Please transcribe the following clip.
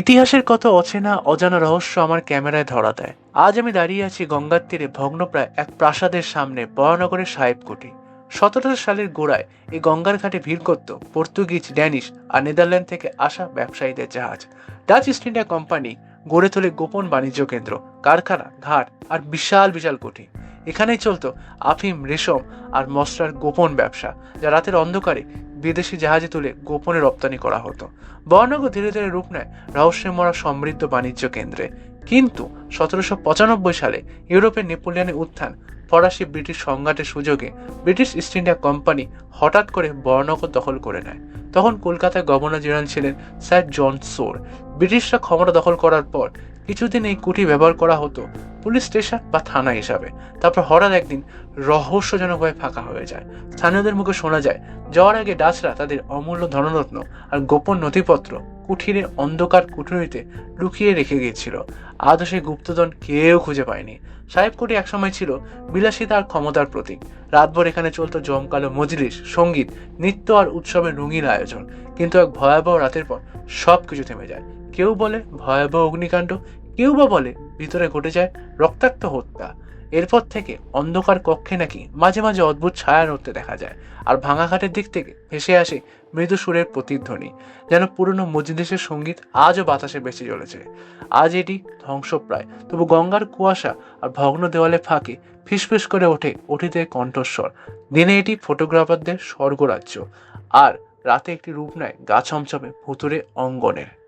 ইতিহাসের কত অচেনা, অজানা রহস্য আমার ক্যামেরায় ধরা দেয়। আজ আমি দাঁড়িয়ে আছি গঙ্গার তীরে ভগ্নপ্রায় এক প্রাসাদের সামনে বরানগরের সাহেবকুটি সতেরোশো সালের গোড়ায় এই গঙ্গার ঘাটে ভিড় করত পর্তুগিজ, ড্যানিশ আর নেদারল্যান্ড থেকে আসা ব্যবসায়ীদের জাহাজ। ডাচ ইস্ট ইন্ডিয়া কোম্পানি গড়ে তোলে গোপন বাণিজ্য কেন্দ্র, কারখানা, ঘাট আর বিশাল বিশাল কুঠি। এখানেই চলতো আফিম, রেশম আর মশলার গোপন ব্যবসা, যা রাতের অন্ধকারে বিদেশি জাহাজে তুলে গোপনে রপ্তানি করা হতো। বর্ণগ ধীরে ধীরে রূপ নেয় রহস্যে মরা সমৃদ্ধ বাণিজ্য কেন্দ্রে। কিন্তু সতেরোশো পঁচানব্বই সালে ইউরোপের নেপোলিয়ানের উত্থান ফরাসি ব্রিটিশ সংঘাতের সুযোগে ব্রিটিশ ইস্ট ইন্ডিয়া কোম্পানি হঠাৎ করে বর্ণগর দখল করে নেয়। তখন কলকাতায় গভর্নর জেনারেল ছিলেন স্যার জন সোর। ব্রিটিশরা ক্ষমতা দখল করার পর কিছুদিন এই কুঠি ব্যবহার করা হতো পুলিশ স্টেশন বা থানা হিসাবে। তারপর হঠাৎ একদিন রহস্যজনকভাবে ফাঁকা হয়ে যায়। স্থানীয়দের মুখে শোনা যায়, যাওয়ার আগে ডাচরা তাদের অমূল্য ধনরত্ন আর গোপন নথিপত্র কুঠিরের অন্ধকার কুঠুরিতে লুকিয়ে রেখে গিয়েছিল। আজও সেই গুপ্তধন কেউ খুঁজে পায়নি। সাহেবকুটি একসময় ছিল বিলাসিতা আর ক্ষমতার প্রতীক। রাতভর এখানে চলতো জমকালো মজলিস, সংগীত, নৃত্য আর উৎসবের রঙিন আয়োজন। কিন্তু এক ভয়াবহ রাতের পর সব কিছু থেমে যায়। কেউ বলে ভয়াবহ অগ্নিকাণ্ড, কেউ বা বলে ভিতরে ঘটে যায় রক্তাক্ত হত্যা। এরপর থেকে অন্ধকার কক্ষে নাকি মাঝে মাঝে অদ্ভুত ছায়া নড়তে দেখা যায়। আর ভাঙাঘাটের দিক থেকে ভেসে আসে মৃদু সুরের প্রতিধ্বনি, যেন পুরনো মজলিসের সংগীত আজও বাতাসে বেঁচে চলেছে। আজ এটি ধ্বংসপ্রায়। তবু গঙ্গার কুয়াশা আর ভগ্ন দেওয়ালে ফাঁকে ফিসফিস করে ওঠে অতীতের কণ্ঠস্বর। দিনে এটি ফটোগ্রাফারদের স্বর্গরাজ্য। আর রাতে একটি রূপ নেয় গা ছমছমে ভুতুরে অঙ্গনের।